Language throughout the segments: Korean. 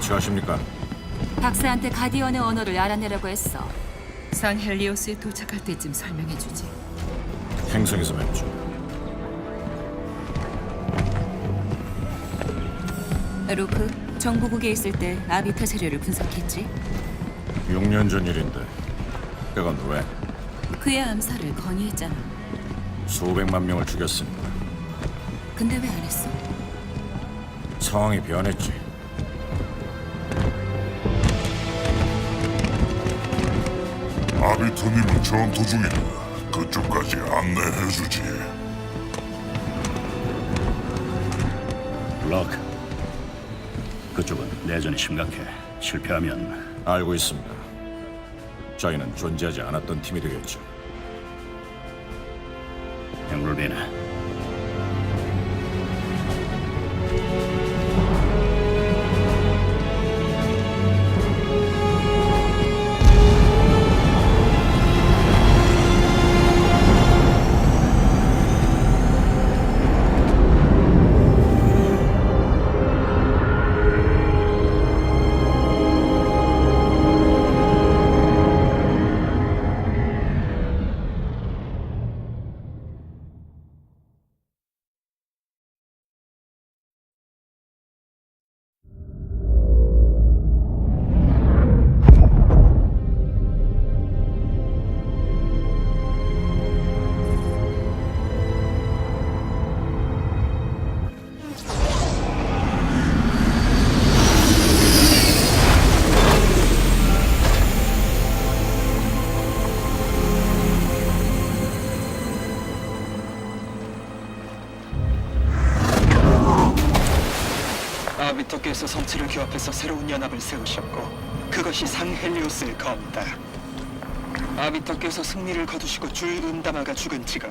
같이 가십니까? 박사한테 가디언의 언어를 알아내라고 했어. 산 헬리오스에 도착할 때쯤 설명해 주지. 행성에서 뵙죠. 루크, 정보국에 있을 때 아비타 재료를 분석했지. 6년 전 일인데 그건 왜? 그의 암살을 건의했잖아. 수백만 명을 죽였으니까 근데 왜 안 했어? 상황이 변했지. 아비토님은 전투 중이다. 그쪽까지 안내해주지. 럭, 그쪽은 내전이 심각해. 실패하면 알고 있습니다. 저희는 존재하지 않았던 팀이 되겠죠. 아비터께서 성체를 규합해서 새로운 연합을 세우셨고 그것이 상헬리오스의 검이다. 아비터께서 승리를 거두시고 줄 은담아가 죽은 지금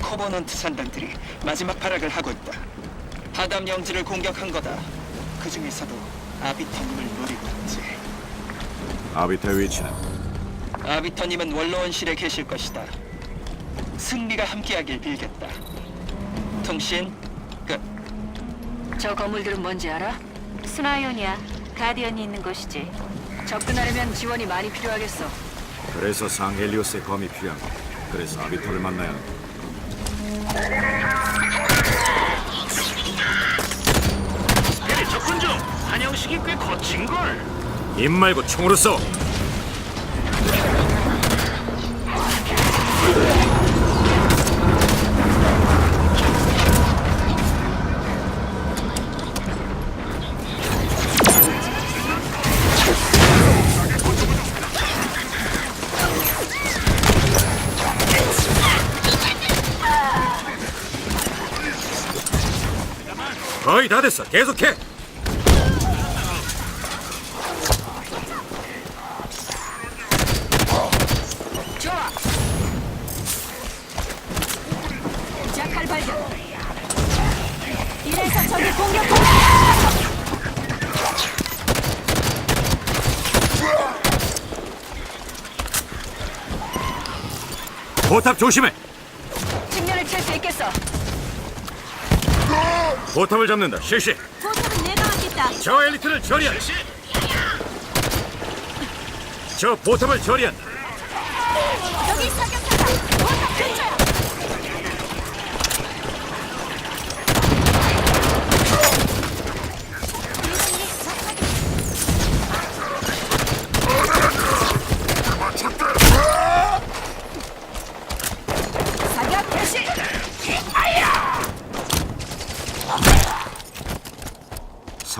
코버넌트 산단들이 마지막 발악을 하고 있다. 하담 영지를 공격한 거다. 그 중에서도 아비터님을 노리고 있지. 아비타의 위치는 아비터님은 원로원실에 계실 것이다. 승리가 함께하길 빌겠다. 통신 끝. 저 건물들은 뭔지 알아? 스나이온이야. 가디언이 있는 곳이지. 접근하려면 지원이 많이 필요하겠어. 그래서 상헬리오스의 검이 필요한 거. 그래서 아비토를 만나야 한다. 접근 중. 환영식이 꽤 거친 걸. 입 말고 총으로 써. 거의 다 됐어. 계속해. 좋아. 자칼 발견. 이래서 적이 공격한다. 포탑 조심해. 포탑을 잡는다. 실시. 포탑은 내가 하겠다. 저 엘리트를 처리한다. 저 포탑을 처리한다. 여기 사격한다. 포탑 근처야. 사격 개시.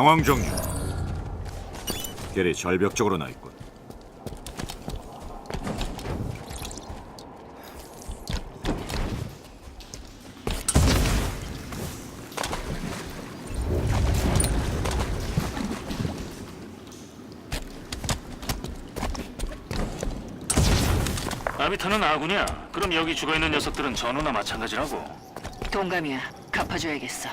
상황 종료. 길이 절벽 쪽으로 나 있군. 아비타는 아군이야. 그럼 여기 죽어 있는 녀석들은 전우나 마찬가지라고. 동감이야. 갚아줘야겠어.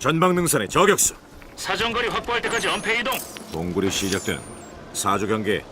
전방 능선의 저격수. 사정거리 확보할 때까지 은폐 이동. 동굴이 시작되는 사주 경계.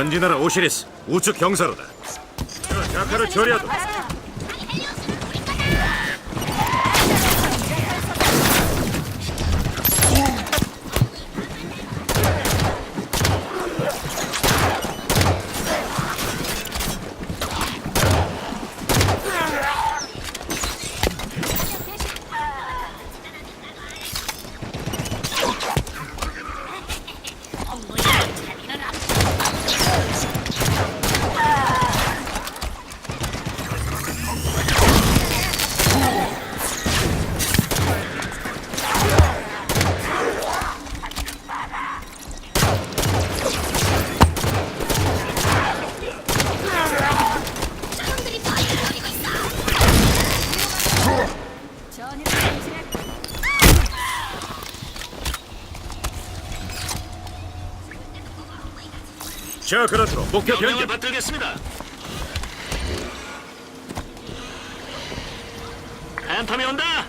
전진하라 오시리스 우측 경사로다. 저 자카를 처리하도 자 그렇도록 목표 명령을 변경. 받들겠습니다. 팬텀이 온다.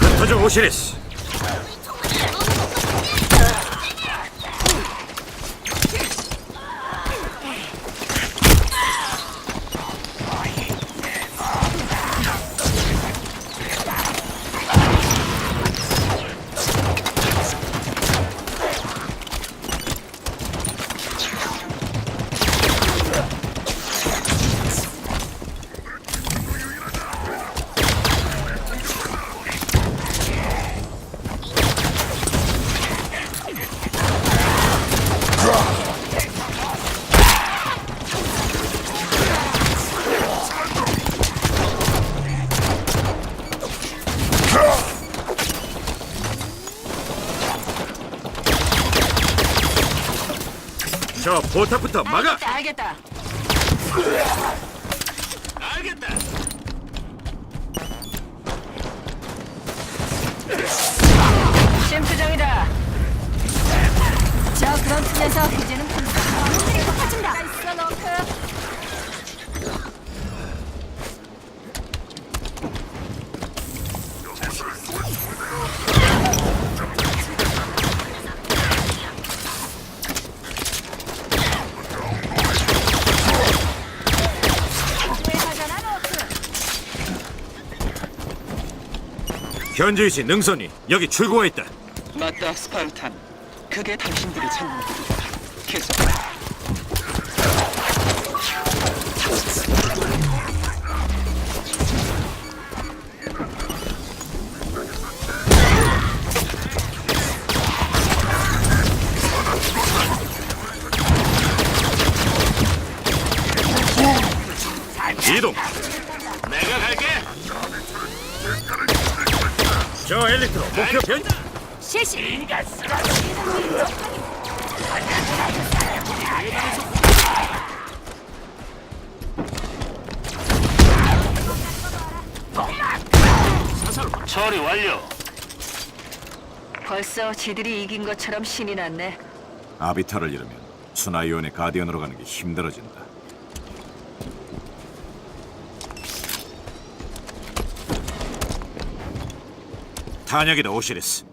흩어져 오시리스. 저 포탑부터 막아. 알겠다, 알겠다. 알겠다. 심수정이다. 저 그런 틈에서 이제는 분들이 높아진다. 있어, 너크. 현지 위치 능선이 여기 출구가 있다. 맞다, 스파르탄. 그게 당신들이 찾는 길이다. 계속. 이동. 저 엘리트로 목표 변경. 실시. 처리 완료. 벌써 지들이 이긴 것처럼 신이 났네. 아비타를 잃으면 수나이온의 가디언으로 가는 게 힘들어진다. 탄약이다 오시리스.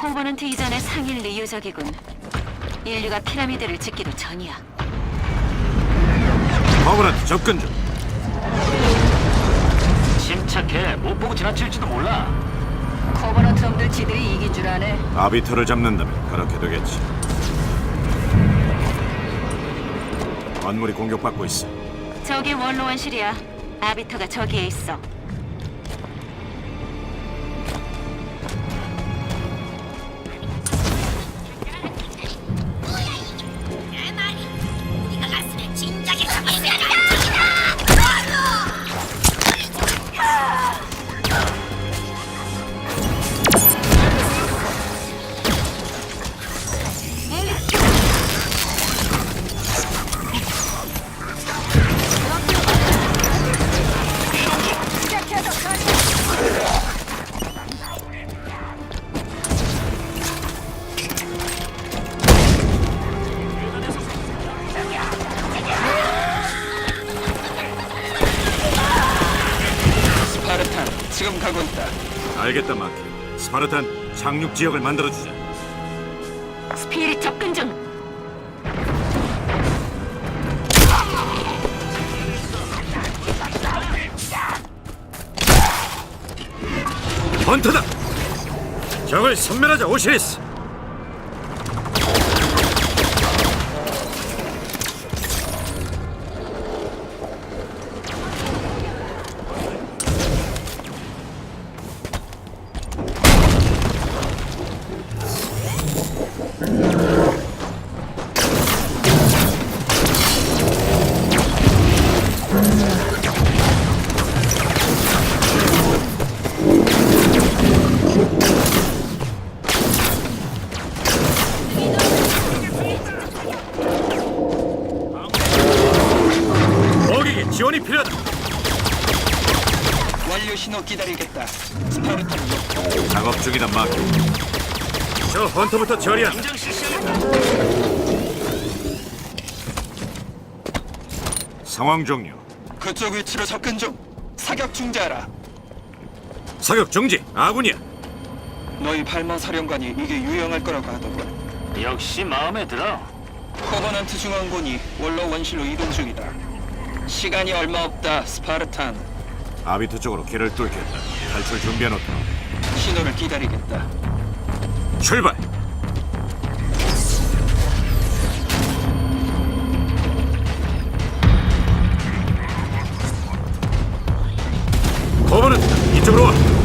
코버넌트 이전의 상일 리 유적이군. 인류가 피라미드를 짓기도 전이야. 허브란트 접근 중. 침착해. 못 보고 지나칠지도 몰라. 코버넌트 놈들 지들이 이긴 줄 아네. 아비터를 잡는다면 그렇게 되겠지. 건물이 공격받고 있어. 저기 원로원실이야. 아비터가 저기에 있어. 알겠다, 마크. 스파르탄 착륙 지역을 만들어주자. 스피릿 접근 중. 헌터다! 적을 섬멸하자, 오시리스! 저 헌터부터 처리한. 상황 종료. 그쪽 위치로 접근 중. 사격 중지하라. 사격 정지. 아군이야. 너희 발마 사령관이 이게 유용할 거라고 하더군. 역시 마음에 들어. 코버넌트 중앙군이 원로 원시로 이동 중이다. 시간이 얼마 없다, 스파르탄. 아비트 쪽으로 길을 뚫겠다. 탈출 준비해놓다. 신호를 기다리겠다. 출발. 이쪽으로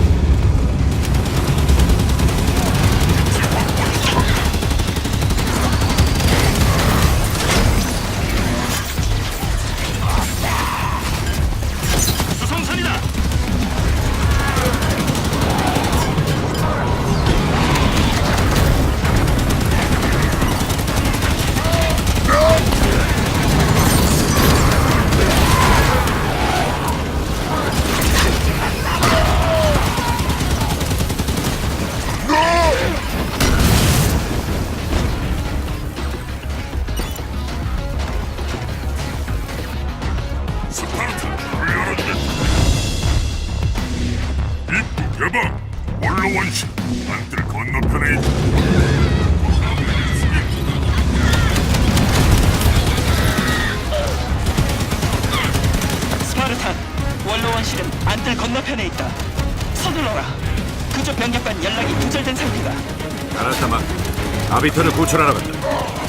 원신 안뜰 건너편에 스파르탄, 원로 원실은 안뜰 건너편에 있다. 서둘러라. 그쪽 병력과 연락이 두절된 상태다. 알았다, 마. 아비터를 구출하러 간다.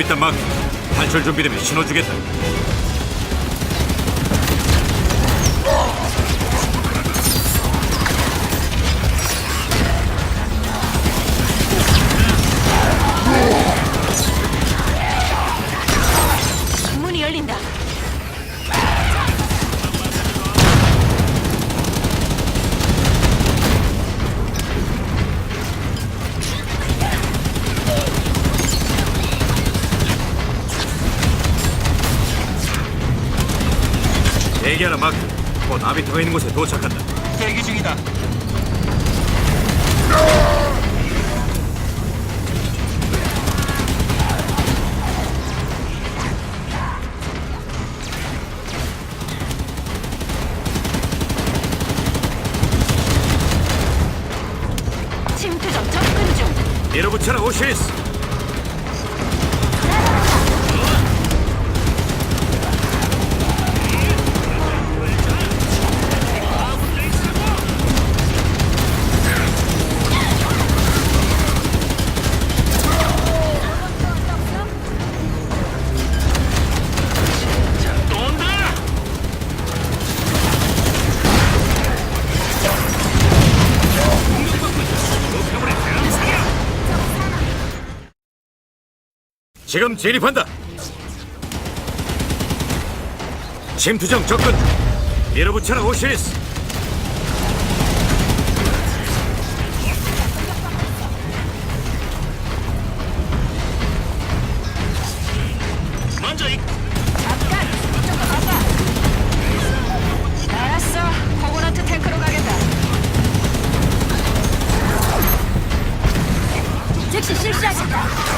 있다 마크. 탈출 준비되면 신호 주겠다. 대기하라 마크. 곧 아비터가 있는 곳에 도착한다. 대기 중이다. 침투점 접근 중. 밀어붙여라 오시리스. 지금 진입한다. 침투정 접근. 밀어붙여라 오시리스. 먼저 이 알았어. 코코너트 탱크로 가겠다. 즉시 실시하겠다.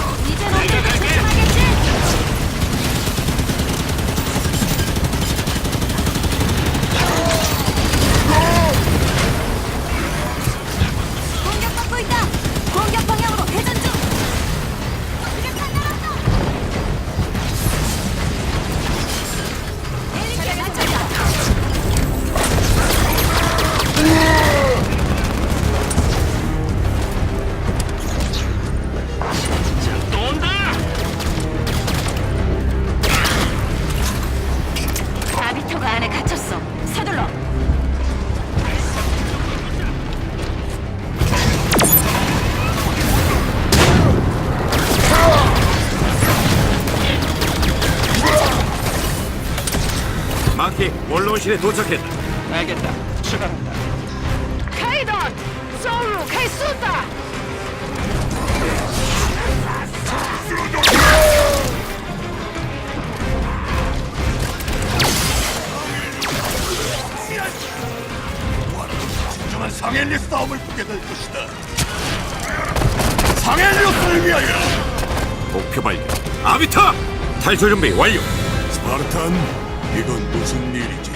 아비터가 안에 갇혔어. 서둘러. 마키 원로원실에 도착했다. 알겠다. 출발한다. 카이던! 소울로 개쏜다! 상헬리 싸움을 보게 될 것이다. 상헬리오스를 위하여! 목표 발견. 아비터 탈출 준비 완료. 스파르탄, 이건 무슨 일이지?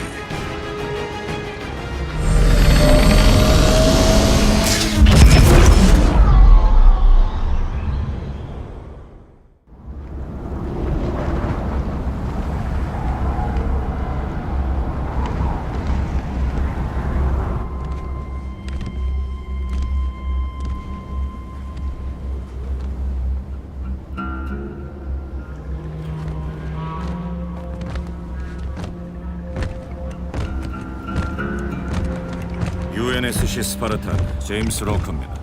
제임스 로커입니다.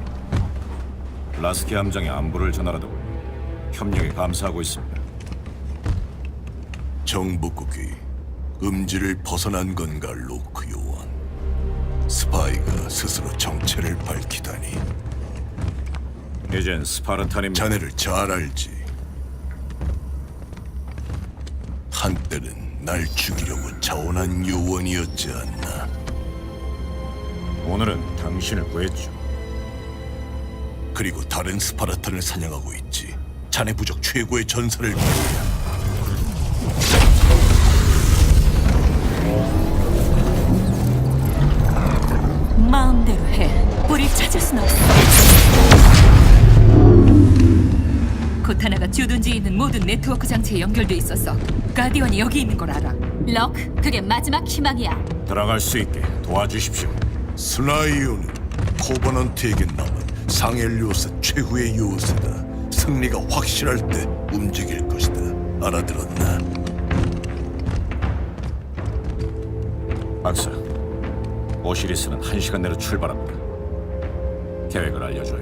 라스키 함장의 안부를 전하라도 협력에 감사하고 있습니다. 정복국이 음지를 벗어난 건가 로크 요원 스파이가 스스로 정체를 밝히다니 이젠 스파르탄입니다. 자네를 잘 알지 한때는 날 죽이려고 자원한 요원이었지 않나 오늘은 당신을 구했죠. 그리고 다른 스파르탄을 사냥하고 있지 자네 부족 최고의 전설을 말이야 마음대로 해. 우릴 찾을 순 없어. 코타나가 주둔지에 있는 모든 네트워크 장치에 연결돼 있어서 가디언이 여기 있는 걸 알아. 럭, 그게 마지막 희망이야. 들어갈 수 있게 도와주십시오. 스나이오는 코버넌트에게 남은 상헬리오스 최후의 요새다 승리가 확실할 때 움직일 것이다. 알아들었나? 박사, 오시리스는 한 시간 내로 출발합니다. 계획을 알려줘요.